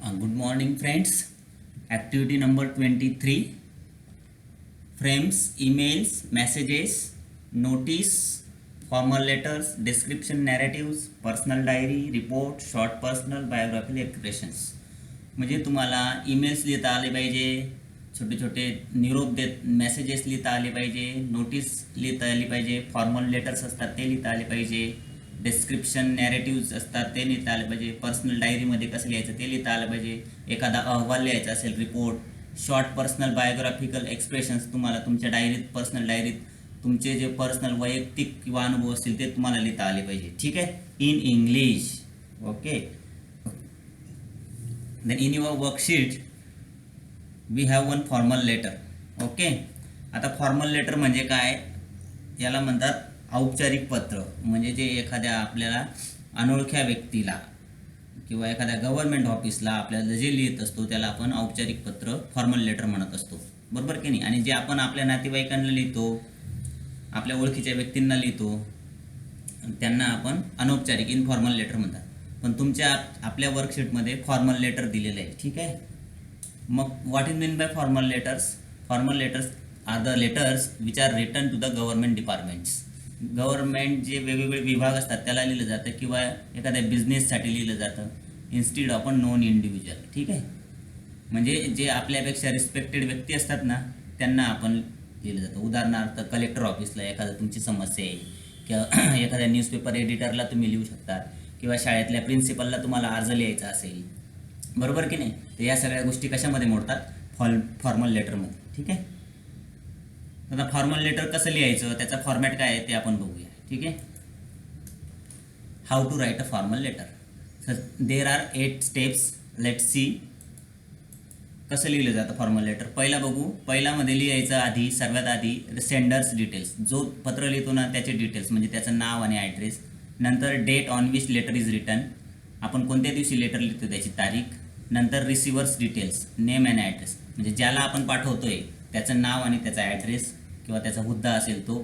Good morning friends activity number twenty three frames emails messages notice formal letters description narratives personal diary report short personal biographical expressions म्हणजे तुम्हाला emails लिहिता आले पाहिजे छोटे छोटे निरोप देत मेसेजेस लिहिता आले पाहिजे नोटीस लिहिता आली पाहिजे फॉर्मल लेटर्स असतात ते लिहिता आले पाहिजे. डिस्क्रिप्शन नॅरेटिव्ज असतात ते लिहिता आले पाहिजे. पर्सनल डायरीमध्ये कसं लिहायचं ते लिहिता आलं पाहिजे. एखादा अहवाल लिहायचा असेल report short personal biographical expressions तुम्हाला तुमच्या डायरीत पर्सनल डायरीत तुमचे जे पर्सनल वैयक्तिक किंवा अनुभव असतील ते तुम्हाला लिहिता आले पाहिजे. ठीक आहे? In English okay then in your worksheet we have one formal letter okay आता फॉर्मल लेटर म्हणजे काय? याला म्हणतात औपचारिक पत्र म्हणजे जे एखाद्या आपल्याला अनोळख्या व्यक्तीला किंवा एखाद्या गव्हर्नमेंट ऑफिसला आपल्याला जे लिहित असतो त्याला आपण औपचारिक पत्र फॉर्मल लेटर म्हणत असतो. बरोबर की नाही? आणि जे आपण आपल्या नातेवाईकांना लिहितो आपल्या ओळखीच्या व्यक्तींना लिहितो त्यांना आपण अनौपचारिक इनफॉर्मल लेटर म्हणतात. पण तुमच्या आपल्या वर्कशीटमध्ये फॉर्मल लेटर दिलेलं आहे ठीक आहे? मग what is mean by formal letters formal letters are the letters which are return to the government departments government जे वेगवेगळे विभाग असतात त्याला लिहिलं जातं किंवा एखाद्या बिझनेससाठी लिहिलं जातं institute of a non individual ठीक आहे? म्हणजे जे आपल्यापेक्षा रिस्पेक्टेड व्यक्ती असतात ना त्यांना आपण लिहिलं जातं. उदाहरणार्थ कलेक्टर ऑफिसला एखादं तुमची समस्या आहे किंवा एखाद्या न्यूजपेपर एडिटरला तुम्ही लिहू शकतात किंवा शाळेतल्या प्रिन्सिपलला तुम्हाला अर्ज लिहायचा असेल. बरोबर की नाही? तर या सगळ्या गोष्टी कशामध्ये मोडतात? फॉल फॉर्मल लेटरमध्ये ठीक आहे? आता फॉर्मल लेटर कसं लिहायचं त्याचा फॉर्मॅट काय आहे ते आपण बघूया. ठीक आहे? How to write a formal letter sir there are eight steps let see कसं लिहिलं जातं फॉर्मल लेटर पहिला बघू. पहिल्यामध्ये लिहायचं आधी सर्वात आधी सेंडर्स डिटेल्स जो पत्र लिहितो ना त्याचे डिटेल्स म्हणजे त्याचं नाव आणि ॲड्रेस नंतर date on which letter is return आपण कोणत्या दिवशी लेटर लिहितो त्याची तारीख. नंतर receivers details name and address म्हणजे ज्याला आपण पाठवतोय त्याचं नाव आणि त्याचा ॲड्रेस किंवा त्याचा हुद्दा असेल तो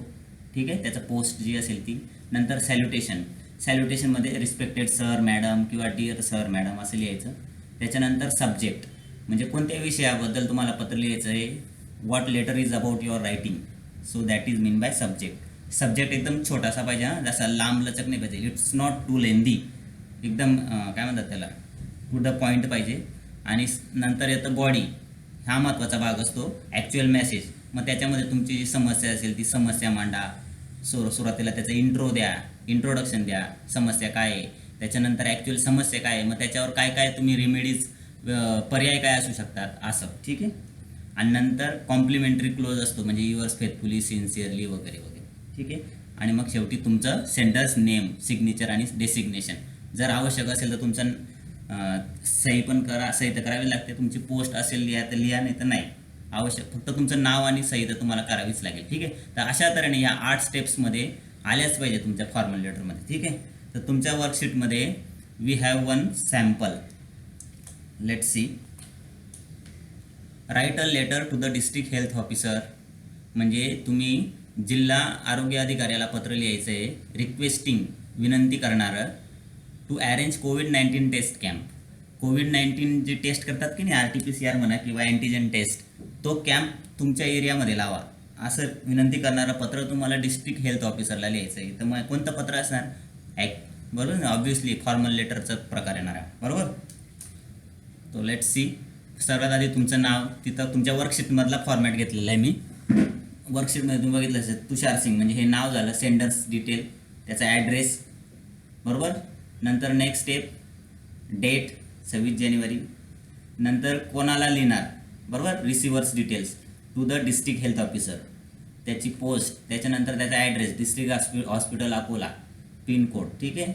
ठीक आहे? त्याचं पोस्ट जी असेल ती. नंतर सॅल्युटेशन सॅल्युटेशनमध्ये रिस्पेक्टेड सर मॅडम किंवा डिअर सर मॅडम असं लिहायचं. त्याच्यानंतर सब्जेक्ट म्हणजे कोणत्या विषयाबद्दल तुम्हाला पत्र लिहायचं आहे what letter is about your writing so that is mean by subject subject एकदम छोटासा पाहिजे हा. जसा लांब लचक नाही पाहिजे. इट्स नॉट टू लेंदी एकदम काय म्हणतात त्याला? टू द पॉईंट पाहिजे. आणि नंतर येतं बॉडी हा महत्त्वाचा भाग असतो. ॲक्च्युअल मेसेज मग त्याच्यामध्ये तुमची जी समस्या असेल ती समस्या मांडा. सुर सुरुवातीला त्याचं इंट्रो द्या. इंट्रोडक्शन द्या. समस्या काय आहे? त्याच्यानंतर ॲक्च्युअल समस्या काय आहे? मग त्याच्यावर काय काय तुम्ही रेमेडीज पर्याय काय असू शकतात? असं. ठीक आहे? आणि नंतर कॉम्प्लिमेंटरी क्लोज असतो. म्हणजे युअर्स फेथफुली सिन्सिअरली वगैरे वगैरे. ठीक आहे? आणि मग शेवटी तुमचं सेंडर्स नेम सिग्नेचर आणि डेसिग्नेशन जर आवश्यक असेल तर तुमचं सही पण करा सही तर करावी लागते. तुमची पोस्ट असेल लिहा तर लिहा नाही तर नाही. आवश्यक. फक्त तुमचं नाव आणि सही तर तुम्हाला करावीच लागेल ठीक आहे? तर अशा तऱ्हेने या आठ स्टेप्समध्ये आल्याच पाहिजे तुमच्या फॉर्मल लेटरमध्ये ठीक आहे? तर तुमच्या वर्कशीटमध्ये we have one sample let see write a letter to the district health officer म्हणजे तुम्ही जिल्हा आरोग्य अधिकाऱ्याला पत्र लिहायचं आहे रिक्वेस्टिंग विनंती करणारं to arrange covid nineteen test camp covid nineteen जे टेस्ट करतात की नाही R T P C R म्हणा किंवा अँटीजन टेस्ट तो कॅम्प तुमच्या एरियामध्ये लावा. असं विनंती करणारं पत्र तुम्हाला डिस्ट्रिक्ट हेल्थ ऑफिसरला लिहायचं आहे. तर मग कोणतं पत्र असणार? ॲक बरोबर ना? ऑब्व्हियसली फॉर्मल लेटरचा प्रकार येणार आहे. बरोबर? तो लेट सी सर्वात आधी तुमचं नाव तिथं तुमच्या वर्कशीटमधला फॉर्मॅट घेतलेला आहे मी. वर्कशीटमध्ये तुम्ही बघितलं असेल तुषार सिंग. म्हणजे हे नाव झालं सेंडर्स डिटेल त्याचा ॲड्रेस बरोबर? नंतर नेक्स्ट स्टेप डेट सव्वीस जानेवारी. नंतर कोणाला लिहिणार? बरोबर? Receivers details. To the district health officer. त्याची पोस्ट त्याच्यानंतर त्याचा address district hospi hospital Akola. Pin code ठीक आहे?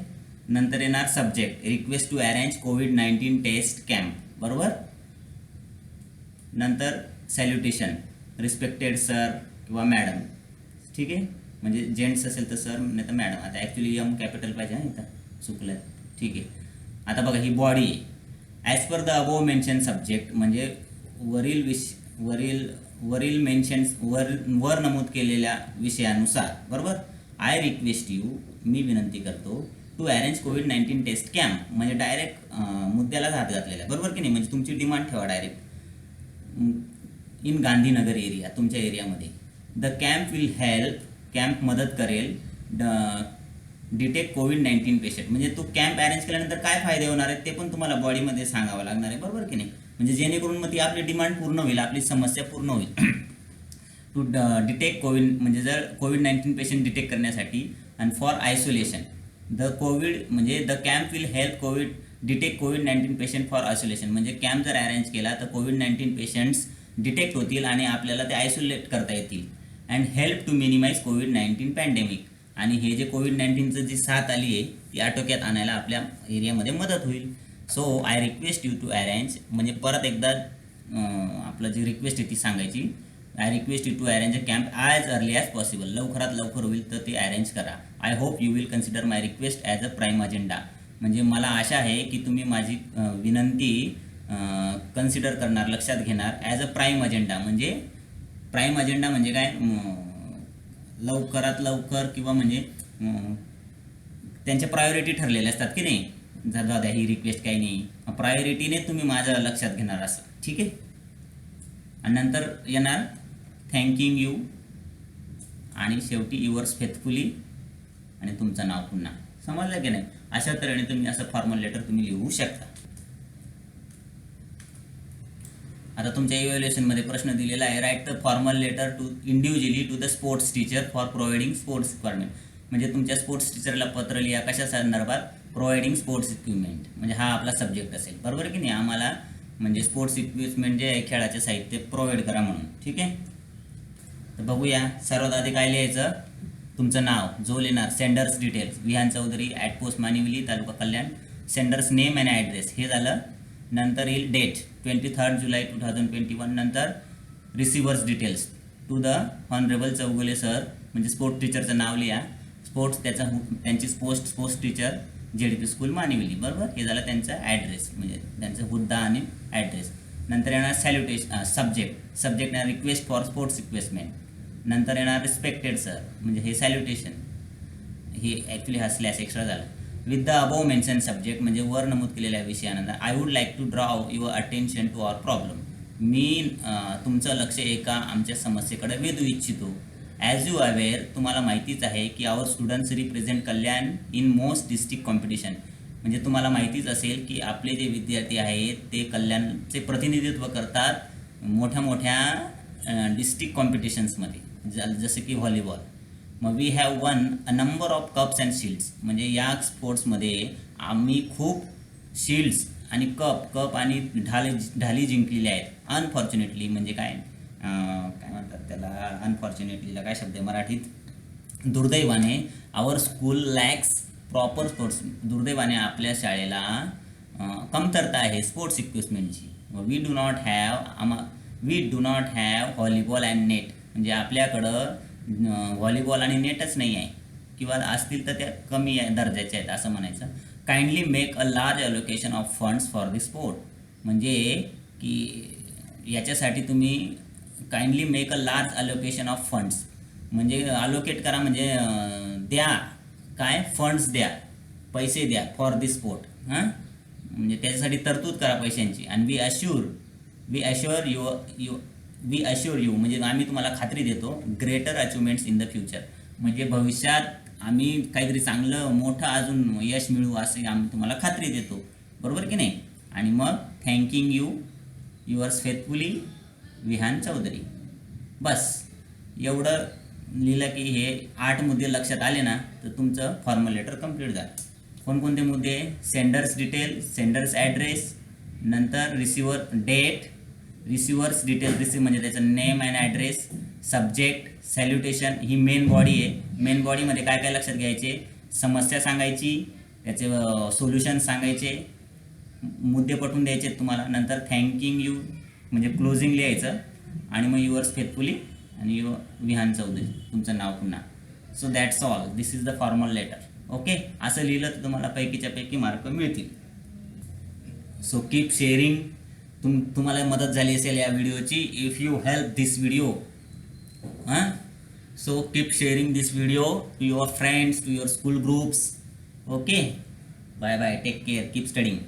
नंतर येणार subject request to arrange covid nineteen test camp. बरोबर? नंतर सॅल्युटेशन. रिस्पेक्टेड सर किंवा मॅडम. ठीक आहे? म्हणजे जेंट्स असेल तर सर नाही तर मॅडम. आता ॲक्च्युली यम कॅपिटल पाहिजे ना इथं. चुकलं ठीक आहे? आता बघा ही बॉडी आहे. As per the above mention subject म्हणजे वरील विष वरील वरील मेन्शन वर वर नमूद केलेल्या विषयानुसार बरोबर? आय रिक्वेस्ट यू मी विनंती करतो to to arrange covid nineteen test camp म्हणजे डायरेक्ट मुद्द्यालाच हात घातलेला आहे. बरोबर की नाही? म्हणजे तुमची डिमांड ठेवा डायरेक्ट इन गांधीनगर एरिया तुमच्या एरियामध्ये the camp will help camp मदत करेल डिटेक्ट कोविड नाईन्टीन पेशंट म्हणजे तो कॅम्प अरेंज केल्यानंतर काय फायदे होणार आहेत ते पण तुम्हाला बॉडीमध्ये सांगावं लागणार आहे. बरोबर की नाही? म्हणजे जेणेकरून मग ती आपली डिमांड पूर्ण होईल आपली समस्या पूर्ण होईल. टू डिटेक्ट कोविड म्हणजे जर कोविड नाईन्टीन पेशंट डिटेक्ट करण्यासाठी and for isolation the covid म्हणजे the camp will help covid detect covid nineteen patient for isolation म्हणजे कॅम्प जर अरेंज केला तर कोविड नाईन्टीन पेशंट्स डिटेक्ट होतील आणि आपल्याला ते आयसोलेट करता येतील. And help to minimise covid nineteen pandemic आणि हे जे कोविड नाईन्टीनचं जी साथ आली आहे ती आटोक्यात आणायला आपल्या एरियामध्ये मदत होईल. So I request you to arrange म्हणजे परत एकदा आपलं जी रिक्वेस्ट आहे ती सांगायची. I request you to arrange a camp as early as possible लवकरात लवकर होईल तर ते अरेंज करा. I hope you will consider my request as a prime agenda म्हणजे मला आशा आहे की तुम्ही माझी विनंती कन्सिडर करणार लक्षात घेणार ॲज अ प्राईम अजेंडा म्हणजे प्राईम अजेंडा म्हणजे काय? लवकरात लवकर किंवा म्हणजे त्यांच्या प्रायोरिटी ठरलेल्या असतात की नाही? जा जाऊ द्या ही रिक्वेस्ट काही नाही. प्रायोरिटीने तुम्ही माझ्या लक्षात घेणार असं ठीक आहे? आणि नंतर येणार थँकिंग यू आणि शेवटी युअर्स फेथफुली आणि तुमचं नाव पुन्हा. समजलं की नाही? अशा तऱ्हेने तुम्ही असं फॉर्मल लेटर तुम्ही लिहू शकता. आता तुमच्या इव्हॅल्युएशनमध्ये प्रश्न दिलेला आहे write the formal letter to individually to the sports teacher for providing sports equipment म्हणजे तुमच्या स्पोर्ट्स टीचरला पत्र लिहा कशा संदर्भात प्रोव्हाइडिंग स्पोर्ट्स इक्विपमेंट म्हणजे हा आपला सब्जेक्ट असेल. बरोबर की नाही? आम्हाला म्हणजे स्पोर्ट्स इक्विपमेंट जे आहे खेळाचे साहित्य प्रोव्हाइड करा म्हणून. ठीक आहे? तर बघूया. सर्वात आधी काय लिहायचं? तुमचं नाव जो लिहिणार sender's details Vihan Chaudhari at post Manivali taluka Kalyan. Sender's name and address हे झालं नंतर येईल date twenty third July two thousand twenty one नंतर receiver's details to the honourable Chougule sir म्हणजे स्पोर्ट्स टीचरचं नाव लिहा. स्पोर्ट्स त्याचा त्यांची स्पोर्ट्स स्पोर्ट्स टीचर जे डी पी स्कूल मानिवली. बरोबर? हे झालं त्यांचा ॲड्रेस म्हणजे त्यांचा हुद्दा आणि ॲड्रेस नंतर येणार सॅल्युटेशन सब्जेक्ट सब्जेक्ट येणार रिक्वेस्ट फॉर स्पोर्ट्स रिक्वेस्टमेंट नंतर येणार रिस्पेक्टेड सर म्हणजे हे सॅल्युटेशन हे ॲक्च्युली हा स्लॅस एक्स्ट्रा झाला. With the above mention subject म्हणजे वर नमूद केलेल्या विषयानंतर I would like to draw your attention to our problem मी तुमचं लक्ष एका आमच्या समस्येकडे वेधू इच्छितो. ॲज यू अवेअर तुम्हाला माहितीच आहे की our students represent Kalyan in most district competition म्हणजे तुम्हाला माहितीच असेल की आपले जे विद्यार्थी आहेत ते कल्याणचे प्रतिनिधित्व करतात मोठ्या मोठ्या डिस्ट्रिक्ट कॉम्पिटिशन्समध्ये ज जसं की व्हॉलीबॉल मग we have one a number of cups and shields म्हणजे या स्पोर्ट्समध्ये आम्ही खूप शिल्ड्स आणि कप कप आणि ढाल ढाली जिंकलेल्या आहेत. अनफॉर्च्युनेटली म्हणजे काय? काय म्हणतात त्याला? अनफॉर्च्युनेटलीला काय शब्द आहे मराठीत? दुर्दैवाने our school lacks proper sports दुर्दैवाने आपल्या शाळेला कमतरता आहे स्पोर्ट्स इक्विपमेंटची वी डू नॉट हॅव आमा we do not have volleyball and net म्हणजे आपल्याकडं व्हॉलीबॉल आणि नेटच नाही आहे. किंवा असतील तर त्या कमी आहे दर्जाच्या आहेत असं म्हणायचं. Kindly make a large allocation of funds for the sport म्हणजे की याच्यासाठी तुम्ही kindly make a large allocation of funds म्हणजे अलोकेट करा म्हणजे द्या. काय? फंड्स द्या. पैसे द्या फॉर दी स्पोर्ट हां? म्हणजे त्याच्यासाठी तरतूद करा पैशांची. आणि we assure we assure your you we assure you म्हणजे आम्ही तुम्हाला खात्री देतो greater achievements in the future म्हणजे भविष्यात आम्ही काहीतरी चांगलं मोठं अजून यश मिळवू असे आम्ही तुम्हाला खात्री देतो. बरोबर की नाही? आणि मग thanking you yours faithfully Vihan Chaudhari. बस. एवढं लिहिलं की हे आठ मुद्दे लक्षात आले ना तर तुमचं फॉर्मल लेटर कंप्लीट झालं. कोणकोणते मुद्दे? सेंडर्स डिटेल सेंडर्स ॲड्रेस नंतर receiver date receiver's details receive म्हणजे त्याचं name and address subject salutation he main body आहे. मेन बॉडीमध्ये काय काय लक्षात घ्यायचे? समस्या सांगायची त्याचे सोल्युशन सांगायचे मुद्दे पटवून द्यायचे तुम्हाला. नंतर थँकिंग यू म्हणजे क्लोजिंग लिहायचं. आणि मग युअर्स फेथफुली आणि यु विहान चौधरी. तुमचं नाव पुन्हा. So that's all this is the formal letter okay असं लिहिलं तर तुम्हाला पैकीच्या पैकी मार्क मिळतील. सो कीप शेअरिंग तुम तुम्हाला मदत झाली असेल या व्हिडिओची. If you help this video हां? So keep sharing this video to your friends to your school groups okay bye bye take care keep studying